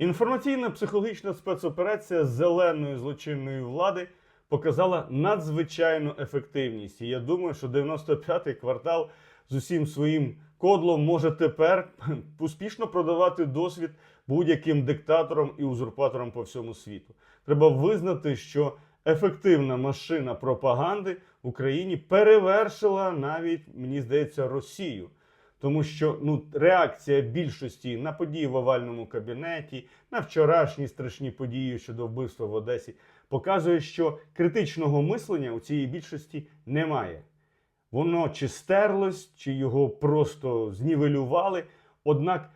Інформаційно-психологічна спецоперація зеленої злочинної влади показала надзвичайну ефективність. І я думаю, що 95-й квартал з усім своїм кодлом може тепер успішно продавати досвід будь-яким диктаторам і узурпаторам по всьому світу. Треба визнати, що ефективна машина пропаганди в Україні перевершила навіть, мені здається, Росію. Тому що ну, реакція більшості на події в овальному кабінеті, на вчорашні страшні події щодо вбивства в Одесі, показує, що критичного мислення у цієї більшості немає. Воно чи стерлось, чи його просто знівелювали. Однак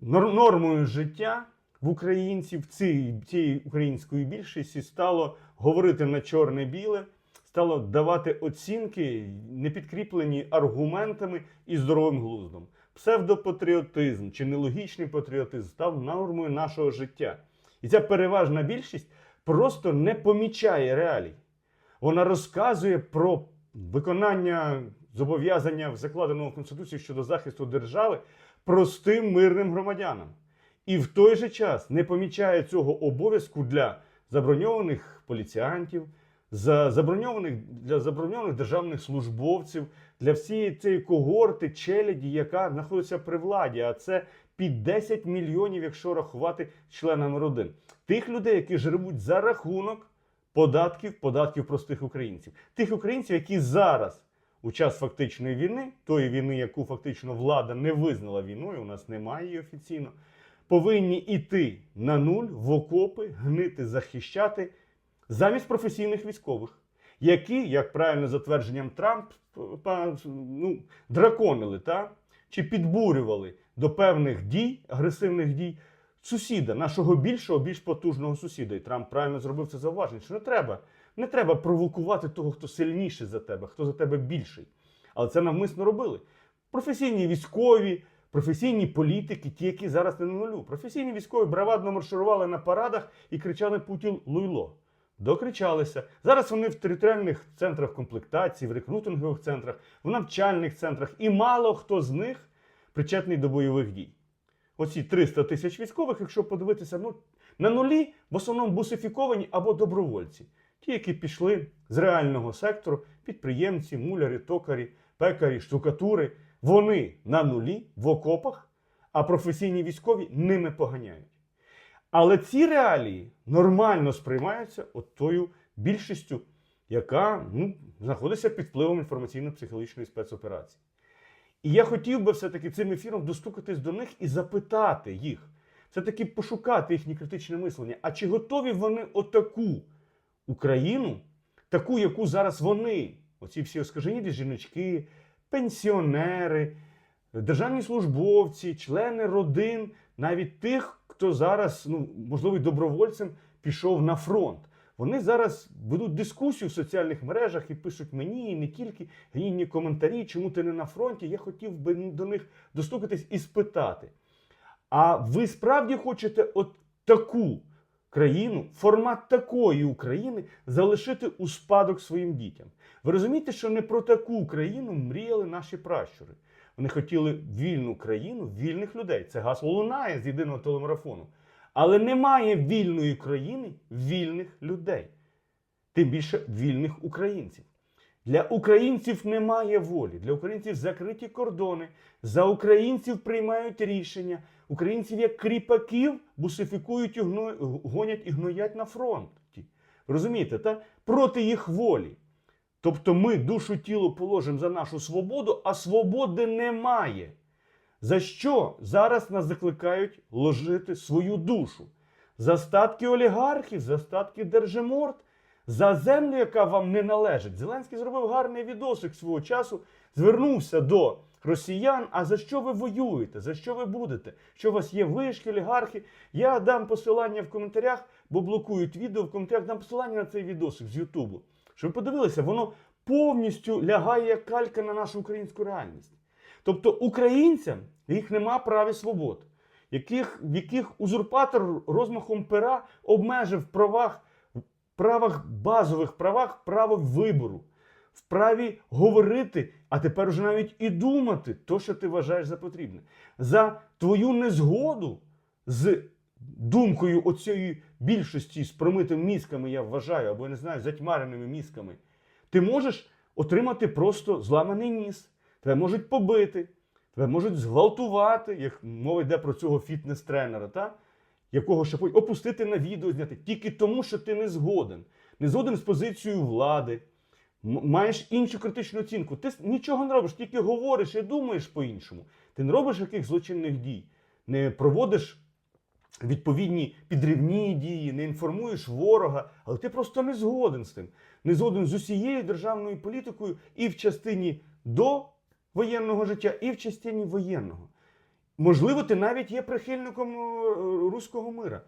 нормою життя в українців, цієї, української більшості стало говорити на чорне-біле, стало давати оцінки, не підкріплені аргументами і здоровим глуздом. Псевдопатріотизм чи нелогічний патріотизм став нормою нашого життя. І ця переважна більшість просто не помічає реалій. Вона розказує про виконання зобов'язання в закладеного в Конституції щодо захисту держави простим мирним громадянам. І в той же час не помічає цього обов'язку для заброньованих поліціантів, за заброньованих для заброньованих державних службовців, для всієї цієї когорти челяді, яка знаходиться при владі. А це під 10 мільйонів, якщо рахувати членами родин. Тих людей, які живуть за рахунок податків, податків простих українців. Тих українців, які зараз, у час фактичної війни, тої війни, яку фактично влада не визнала війною, у нас немає її офіційно, повинні йти на нуль в окопи, гнити, захищати замість професійних військових, які, як правильно за твердженням Трамп, ну, драконили та? чи підбурювали до певних дій, агресивних дій сусіда, нашого більшого, більш потужного сусіда. І Трамп правильно зробив це зауваження, що не треба, не треба провокувати того, хто сильніший за тебе, хто за тебе більший. Але це навмисно робили. Професійні військові, професійні політики, ті, які зараз не на нулю. Професійні військові бравадно марширували на парадах і кричали Путін луйло. Докричалися. Зараз вони в територіальних центрах комплектації, в рекрутингових центрах, в навчальних центрах, і мало хто з них причетний до бойових дій. Оці 300 тисяч військових, якщо подивитися, ну на нулі в основному бусифіковані або добровольці, ті, які пішли з реального сектору, підприємці, мулярі, токарі, пекарі, штукатури, вони на нулі в окопах, а професійні військові ними поганяють. Але ці реалії нормально сприймаються от тою більшістю, яка ну, знаходиться під впливом інформаційно-психологічної спецоперації. І я хотів би все-таки цим ефіром достукатись до них і запитати їх, все-таки пошукати їхнє критичне мислення. А чи готові вони отаку Україну, таку, яку зараз вони, оці всі оскаженілі жіночки, пенсіонери, державні службовці, члени родин, навіть тих, хто зараз, ну, можливо, добровольцем пішов на фронт. Вони зараз ведуть дискусію в соціальних мережах і пишуть мені, і не тільки гнівні коментарі, чому ти не на фронті. Я хотів би до них достукатись і спитати. А ви справді хочете от таку країну, формат такої України залишити у спадок своїм дітям? Ви розумієте, що не про таку країну мріяли наші пращури. Вони хотіли вільну країну, вільних людей. Це гасло лунає з єдиного телемарафону. Але немає вільної країни вільних людей, тим більше вільних українців. Для українців немає волі, для українців закриті кордони, за українців приймають рішення. Українців як кріпаків бусифікують, і гонять і гноять на фронті. Розумієте, та? проти їх волі. Тобто ми душу тіло положимо за нашу свободу, а свободи немає. За що зараз нас закликають ложити свою душу? За статки олігархів, за статки держиморд, за землю, яка вам не належить. Зеленський зробив гарний відосик свого часу, звернувся до росіян. А за що ви воюєте? За що ви будете? Що у вас є вишки, олігархи? Я дам посилання в коментарях, бо блокують відео в коментарях. Дам посилання на цей відосик з Ютубу. Щоб ви подивилися, воно повністю лягає як калька на нашу українську реальність. Тобто українцям їх нема прав і свобод, яких, в яких узурпатор розмахом пера обмежив правах, правах базових правах право вибору, в праві говорити, а тепер уже навіть і думати то, що ти вважаєш за потрібне. За твою незгоду з думкою оцієї більшості з промитими мізками, я вважаю, або я не знаю, затьмареними мізками, ти можеш отримати просто зламаний ніс. Тебе можуть побити, тебе можуть зґвалтувати, як мова йде про цього фітнес-тренера, та? якого ще опустити на відео зняти, тільки тому, що ти не згоден. Не згоден з позицією влади, маєш іншу критичну оцінку. Ти нічого не робиш, тільки говориш і думаєш по-іншому. Ти не робиш яких злочинних дій, не проводиш відповідні підривні дії, не інформуєш ворога, але ти просто не згоден з тим. Не згоден з усією державною політикою і в частині до воєнного життя, і в частині воєнного. Можливо, ти навіть є прихильником е, руського мира.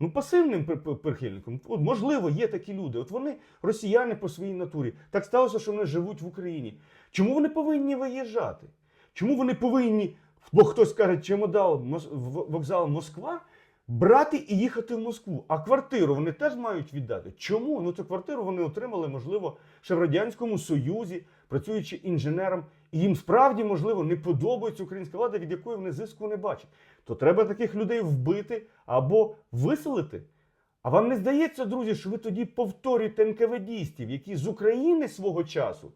Ну, пасивним при- при- прихильником. От, можливо, є такі люди. От вони росіяни по своїй натурі. Так сталося, що вони живуть в Україні. Чому вони повинні виїжджати? Чому вони повинні, бо хтось каже, чемодал Мос- вокзал Москва, брати і їхати в Москву? А квартиру вони теж мають віддати. Чому? Ну цю квартиру вони отримали, можливо, ще в Радянському Союзі, працюючи інженером. І їм справді, можливо, не подобається українська влада, від якої вони зиску не бачать. То треба таких людей вбити або виселити. А вам не здається, друзі, що ви тоді повторюєте НКВДістів, які з України свого часу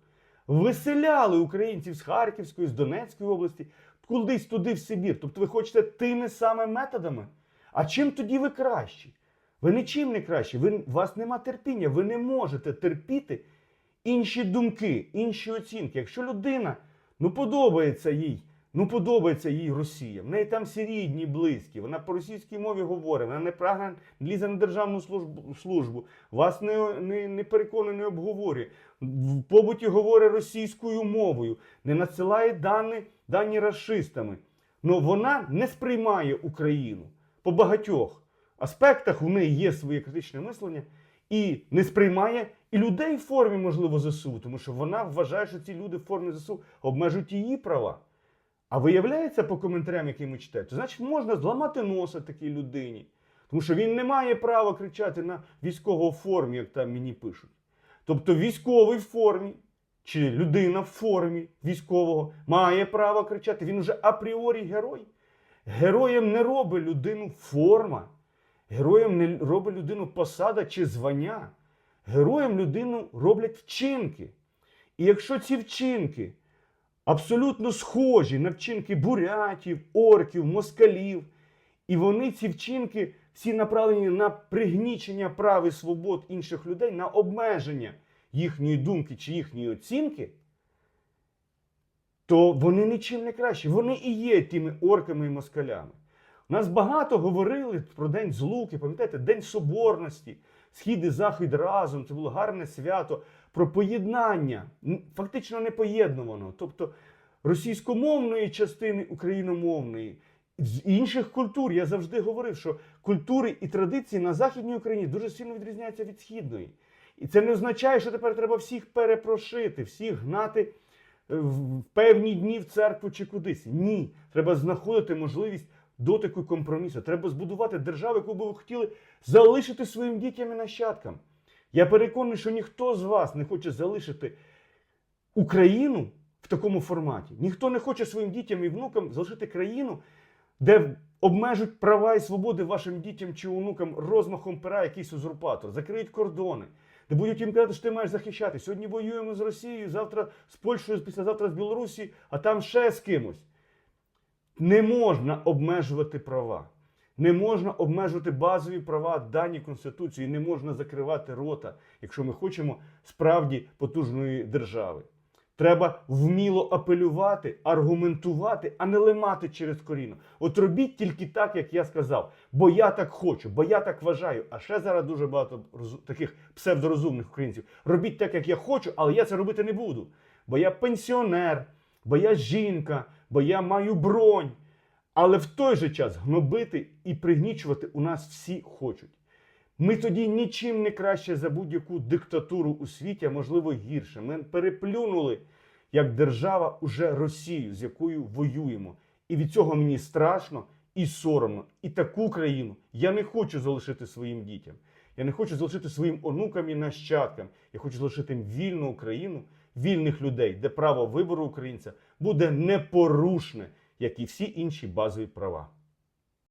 виселяли українців з Харківської, з Донецької області, кудись туди в Сибір. Тобто ви хочете тими самими методами? А чим тоді ви кращі? Ви нічим не кращі, ви, у вас нема терпіння, ви не можете терпіти інші думки, інші оцінки. Якщо людина ну подобається їй, ну подобається їй Росія, в неї там всі рідні, близькі, вона по російській мові говорить, вона не прагне лізе на державну службу, службу вас не, не, не переконує, не обговорює. В побуті говорить російською мовою, не надсилає дані, дані расистами. Ну вона не сприймає Україну по багатьох аспектах. У неї є своє критичне мислення і не сприймає і людей в формі, можливо, ЗСУ, тому що вона вважає, що ці люди в формі ЗСУ обмежують її права. А виявляється по коментарям, які ми читаємо, то значить можна зламати носа такій людині. Тому що він не має права кричати на військову формі, як там мені пишуть. Тобто військовий в формі, чи людина в формі військового має право кричати. Він вже апріорі герой. Героєм не робить людину форма. Героєм не робить людину посада чи звання. Героєм людину роблять вчинки. І якщо ці вчинки абсолютно схожі на вчинки бурятів, орків, москалів, і вони ці вчинки всі направлені на пригнічення прав і свобод інших людей, на обмеження їхньої думки чи їхньої оцінки, то вони нічим не кращі. Вони і є тими орками і москалями. У нас багато говорили про День Злуки, пам'ятаєте, День Соборності, Схід і Захід разом. Це було гарне свято про поєднання, фактично непоєднуваного. Тобто російськомовної частини україномовної. З інших культур я завжди говорив, що культури і традиції на Західній Україні дуже сильно відрізняються від східної. І це не означає, що тепер треба всіх перепрошити, всіх гнати в певні дні в церкву чи кудись. Ні, треба знаходити можливість дотику компромісу. Треба збудувати державу, яку би ви хотіли залишити своїм дітям і нащадкам. Я переконаний, що ніхто з вас не хоче залишити Україну в такому форматі. Ніхто не хоче своїм дітям і внукам залишити країну, де обмежують права і свободи вашим дітям чи онукам розмахом пера якийсь узурпатор, закриють кордони, де будуть їм казати, що ти маєш захищати. Сьогодні воюємо з Росією, завтра з Польщею, післязавтра з Білорусі, а там ще з кимось. Не можна обмежувати права. Не можна обмежувати базові права, дані Конституції, не можна закривати рота, якщо ми хочемо справді потужної держави. Треба вміло апелювати, аргументувати, а не лимати через коріно. От робіть тільки так, як я сказав, бо я так хочу, бо я так вважаю. А ще зараз дуже багато таких псевдорозумних українців. Робіть так, як я хочу, але я це робити не буду. Бо я пенсіонер, бо я жінка, бо я маю бронь. Але в той же час гнобити і пригнічувати у нас всі хочуть. Ми тоді нічим не краще за будь-яку диктатуру у світі, а можливо гірше. Ми переплюнули як держава уже Росію, з якою воюємо. І від цього мені страшно і соромно. І таку країну я не хочу залишити своїм дітям. Я не хочу залишити своїм онукам і нащадкам. Я хочу залишити вільну Україну, вільних людей, де право вибору українця буде непорушне, як і всі інші базові права.